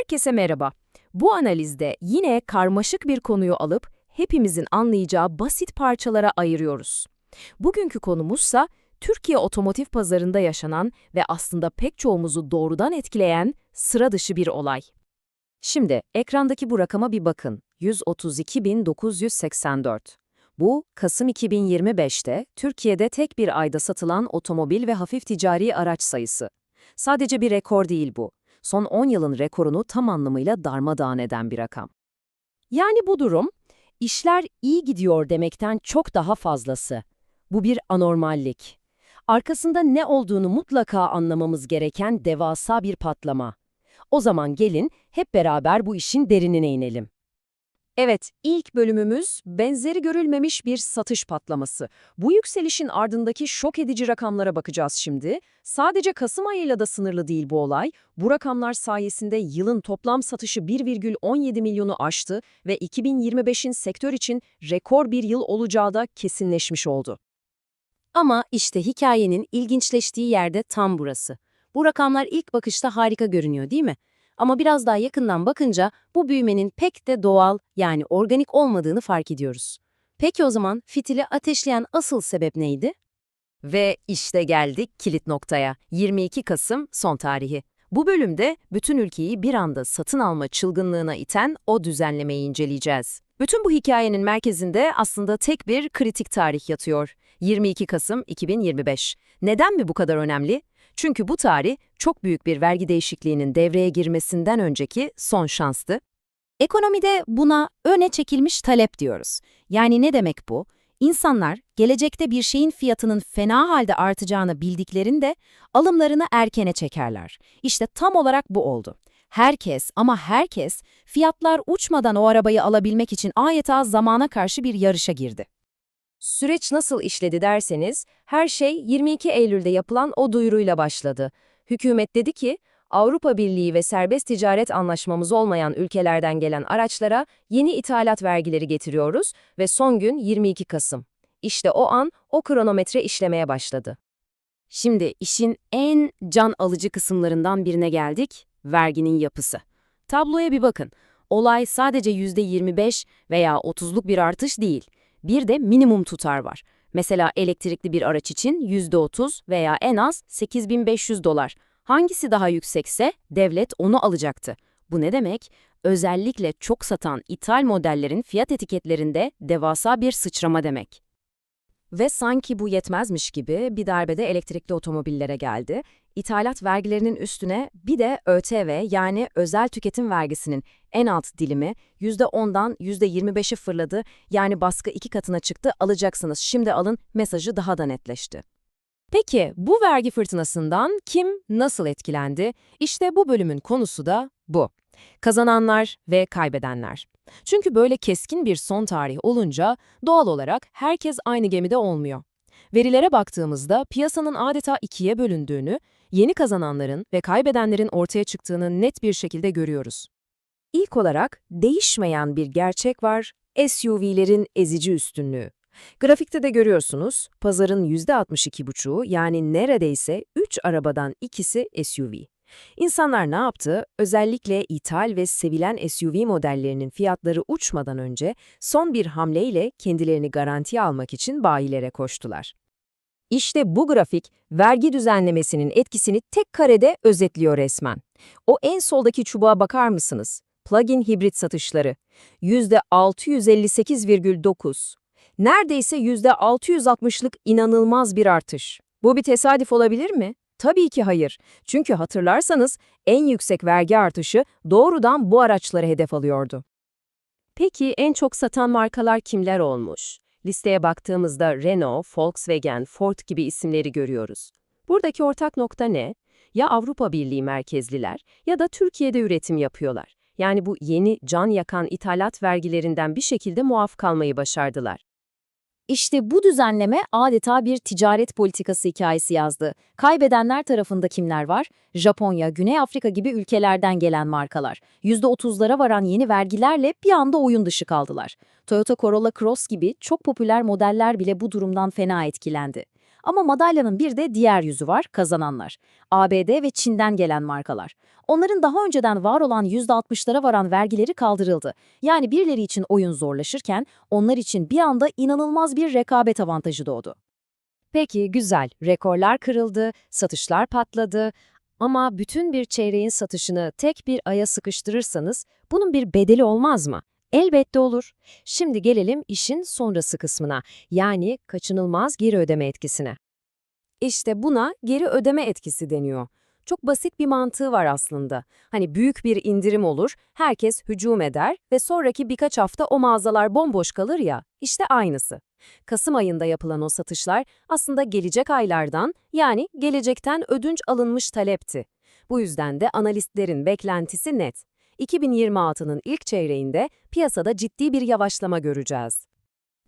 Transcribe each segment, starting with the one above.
Herkese merhaba. Bu analizde yine karmaşık bir konuyu alıp hepimizin anlayacağı basit parçalara ayırıyoruz. Bugünkü konumuzsa Türkiye otomotiv pazarında yaşanan ve aslında pek çoğumuzu doğrudan etkileyen sıra dışı bir olay. Şimdi ekrandaki bu rakama bir bakın. 132.984. Bu, Kasım 2025'te Türkiye'de tek bir ayda satılan otomobil ve hafif ticari araç sayısı. Sadece bir rekor değil bu. Son 10 yılın rekorunu tam anlamıyla darmadağın eden bir rakam. Yani bu durum, işler iyi gidiyor demekten çok daha fazlası. Bu bir anormallik. Arkasında ne olduğunu mutlaka anlamamız gereken devasa bir patlama. O zaman gelin hep beraber bu işin derinine inelim. Evet, ilk bölümümüz benzeri görülmemiş bir satış patlaması. Bu yükselişin ardındaki şok edici rakamlara bakacağız şimdi. Sadece Kasım ayıyla da sınırlı değil bu olay. Bu rakamlar sayesinde yılın toplam satışı 1,17 milyonu aştı ve 2025'in sektör için rekor bir yıl olacağı da kesinleşmiş oldu. Ama işte hikayenin ilginçleştiği yerde tam burası. Bu rakamlar ilk bakışta harika görünüyor değil mi? Ama biraz daha yakından bakınca bu büyümenin pek de doğal yani organik olmadığını fark ediyoruz. Peki o zaman fitili ateşleyen asıl sebep neydi? Ve işte geldik kilit noktaya. 22 Kasım son tarihi. Bu bölümde bütün ülkeyi bir anda satın alma çılgınlığına iten o düzenlemeyi inceleyeceğiz. Bütün bu hikayenin merkezinde aslında tek bir kritik tarih yatıyor. 22 Kasım 2025. Neden mi bu kadar önemli? Çünkü bu tarih çok büyük bir vergi değişikliğinin devreye girmesinden önceki son şanstı. Ekonomide buna öne çekilmiş talep diyoruz. Yani ne demek bu? İnsanlar gelecekte bir şeyin fiyatının fena halde artacağını bildiklerinde alımlarını erkene çekerler. İşte tam olarak bu oldu. Herkes ama herkes fiyatlar uçmadan o arabayı alabilmek için ayeta zamana karşı bir yarışa girdi. Süreç nasıl işledi derseniz, her şey 22 Eylül'de yapılan o duyuruyla başladı. Hükümet dedi ki, Avrupa Birliği ve serbest ticaret anlaşmamız olmayan ülkelerden gelen araçlara yeni ithalat vergileri getiriyoruz ve son gün 22 Kasım. İşte o an o kronometre işlemeye başladı. Şimdi işin en can alıcı kısımlarından birine geldik, verginin yapısı. Tabloya bir bakın. Olay sadece %25 veya 30'luk bir artış değil. Bir de minimum tutar var. Mesela elektrikli bir araç için %30 veya en az 8500 dolar. Hangisi daha yüksekse devlet onu alacaktı. Bu ne demek? Özellikle çok satan ithal modellerin fiyat etiketlerinde devasa bir sıçrama demek. Ve sanki bu yetmezmiş gibi bir darbede elektrikli otomobillere geldi. İthalat vergilerinin üstüne bir de ÖTV yani özel tüketim vergisinin en alt dilimi %10'dan %25'e fırladı. Yani baskı iki katına çıktı alacaksınız şimdi alın mesajı daha da netleşti. Peki bu vergi fırtınasından kim nasıl etkilendi? İşte bu bölümün konusu da bu. Kazananlar ve kaybedenler. Çünkü böyle keskin bir son tarih olunca doğal olarak herkes aynı gemide olmuyor. Verilere baktığımızda piyasanın adeta ikiye bölündüğünü, yeni kazananların ve kaybedenlerin ortaya çıktığını net bir şekilde görüyoruz. İlk olarak değişmeyen bir gerçek var, SUV'lerin ezici üstünlüğü. Grafikte de görüyorsunuz, pazarın %62,5'u yani neredeyse 3 arabadan ikisi SUV. İnsanlar ne yaptı? Özellikle ithal ve sevilen SUV modellerinin fiyatları uçmadan önce son bir hamleyle kendilerini garantiye almak için bayilere koştular. İşte bu grafik, vergi düzenlemesinin etkisini tek karede özetliyor resmen. O en soldaki çubuğa bakar mısınız? Plug-in hibrit satışları. %658,9. Neredeyse %660'lık inanılmaz bir artış. Bu bir tesadüf olabilir mi? Tabii ki hayır. Çünkü hatırlarsanız en yüksek vergi artışı doğrudan bu araçları hedef alıyordu. Peki en çok satan markalar kimler olmuş? Listeye baktığımızda Renault, Volkswagen, Ford gibi isimleri görüyoruz. Buradaki ortak nokta ne? Ya Avrupa Birliği merkezliler ya da Türkiye'de üretim yapıyorlar. Yani bu yeni can yakan ithalat vergilerinden bir şekilde muaf kalmayı başardılar. İşte bu düzenleme adeta bir ticaret politikası hikayesi yazdı. Kaybedenler tarafında kimler var? Japonya, Güney Afrika gibi ülkelerden gelen markalar. %30'lara varan yeni vergilerle bir anda oyun dışı kaldılar. Toyota Corolla Cross gibi çok popüler modeller bile bu durumdan fena etkilendi. Ama madalyanın bir de diğer yüzü var, kazananlar. ABD ve Çin'den gelen markalar. Onların daha önceden var olan %60'lara varan vergileri kaldırıldı. Yani birileri için oyun zorlaşırken onlar için bir anda inanılmaz bir rekabet avantajı doğdu. Peki güzel, rekorlar kırıldı, satışlar patladı ama bütün bir çeyreğin satışını tek bir aya sıkıştırırsanız bunun bir bedeli olmaz mı? Elbette olur. Şimdi gelelim işin sonrası kısmına, yani kaçınılmaz geri ödeme etkisine. İşte buna geri ödeme etkisi deniyor. Çok basit bir mantığı var aslında. Hani büyük bir indirim olur, herkes hücum eder ve sonraki birkaç hafta o mağazalar bomboş kalır ya, işte aynısı. Kasım ayında yapılan o satışlar aslında gelecek aylardan yani gelecekten ödünç alınmış talepti. Bu yüzden de analistlerin beklentisi net. 2026'nın ilk çeyreğinde piyasada ciddi bir yavaşlama göreceğiz.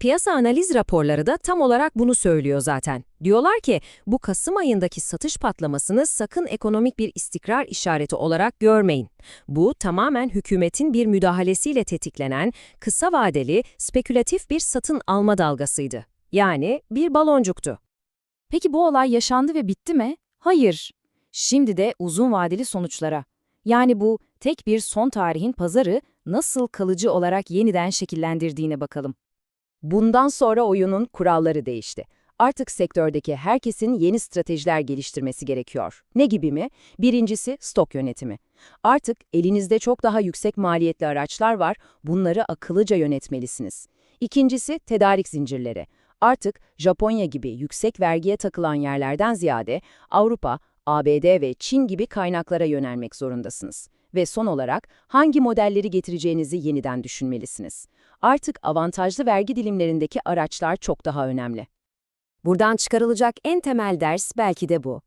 Piyasa analiz raporları da tam olarak bunu söylüyor zaten. Diyorlar ki bu Kasım ayındaki satış patlamasını sakın ekonomik bir istikrar işareti olarak görmeyin. Bu tamamen hükümetin bir müdahalesiyle tetiklenen kısa vadeli spekülatif bir satın alma dalgasıydı. Yani bir baloncuktu. Peki bu olay yaşandı ve bitti mi? Hayır. Şimdi de uzun vadeli sonuçlara. Yani bu tek bir son tarihin pazarı nasıl kalıcı olarak yeniden şekillendirdiğine bakalım. Bundan sonra oyunun kuralları değişti. Artık sektördeki herkesin yeni stratejiler geliştirmesi gerekiyor. Ne gibi mi? Birincisi stok yönetimi. Artık elinizde çok daha yüksek maliyetli araçlar var, bunları akıllıca yönetmelisiniz. İkincisi tedarik zincirleri. Artık Japonya gibi yüksek vergiye takılan yerlerden ziyade Avrupa, ABD ve Çin gibi kaynaklara yönelmek zorundasınız. Ve son olarak hangi modelleri getireceğinizi yeniden düşünmelisiniz. Artık avantajlı vergi dilimlerindeki araçlar çok daha önemli. Buradan çıkarılacak en temel ders belki de bu.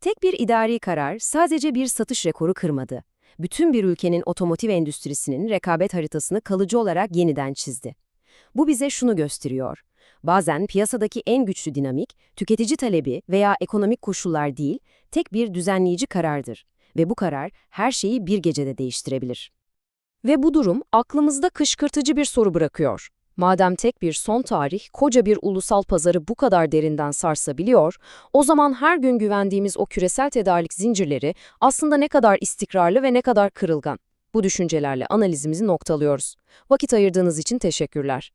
Tek bir idari karar sadece bir satış rekoru kırmadı. Bütün bir ülkenin otomotiv endüstrisinin rekabet haritasını kalıcı olarak yeniden çizdi. Bu bize şunu gösteriyor. Bazen piyasadaki en güçlü dinamik, tüketici talebi veya ekonomik koşullar değil, tek bir düzenleyici karardır. Ve bu karar her şeyi bir gecede değiştirebilir. Ve bu durum aklımızda kışkırtıcı bir soru bırakıyor. Madem tek bir son tarih koca bir ulusal pazarı bu kadar derinden sarsabiliyor, o zaman her gün güvendiğimiz o küresel tedarik zincirleri aslında ne kadar istikrarlı ve ne kadar kırılgan. Bu düşüncelerle analizimizi noktalıyoruz. Vakit ayırdığınız için teşekkürler.